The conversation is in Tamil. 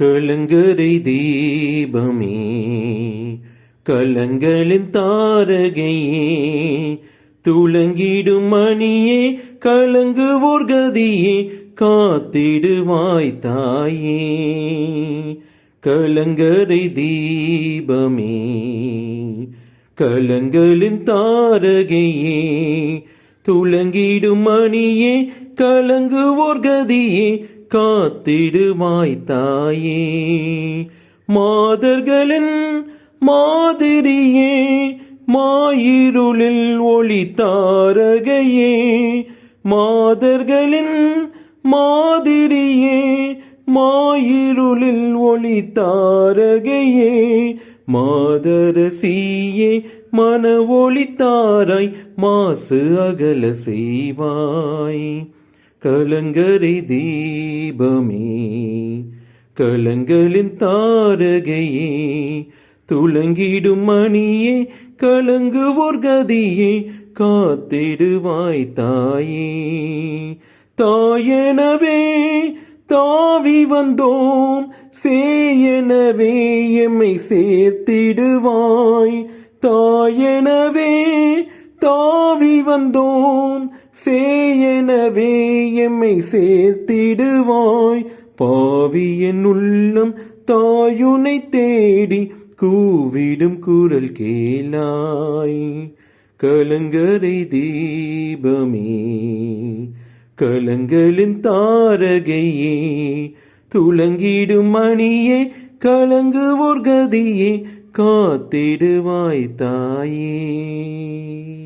கலங்கரை தீபமே கலங்களின் தாரகையே துளங்கிடும் மணியே கலங்குவோர் கதியே காத்திடுவாய் தாயே. கலங்கரை தீபமே கலங்களின் தாரகையே துளங்கிடும் மணியே கலங்குவோர் கதியே காத்திடுவாய் தாயே. மாதர்களின் மாதிரியே மாயிருளில் ஒளி தாரகையே. மாதர்களின் மாதிரியே மாயிருளில் ஒளி தாரகையே. மாதரசியே மன ஒளி தாராய் மாசு அகல செய்வாய். கலங்கரை தீபமே கலங்களின் தாரகையே துளங்கிடும் மணியே கலங்குவோர் கதியே காத்திடுவாய் தாயே. தாயெனவே தாவி வந்தோம் சேயனவே எம்மை சேர்த்திடுவாய். தாயெனவே தாவி வந்தோம் சேயனவே எம்மை சேர்த்திடுவாய். பாவியன் உள்ளம் தாயுனை தேடி கூவிடும் குரல் கேளாய். கலங்கரை தீபமே கலங்களின் தாரகையே துளங்கிடும் மணியே கலங்குவோர் கதியே காத்திடுவாய் தாயே.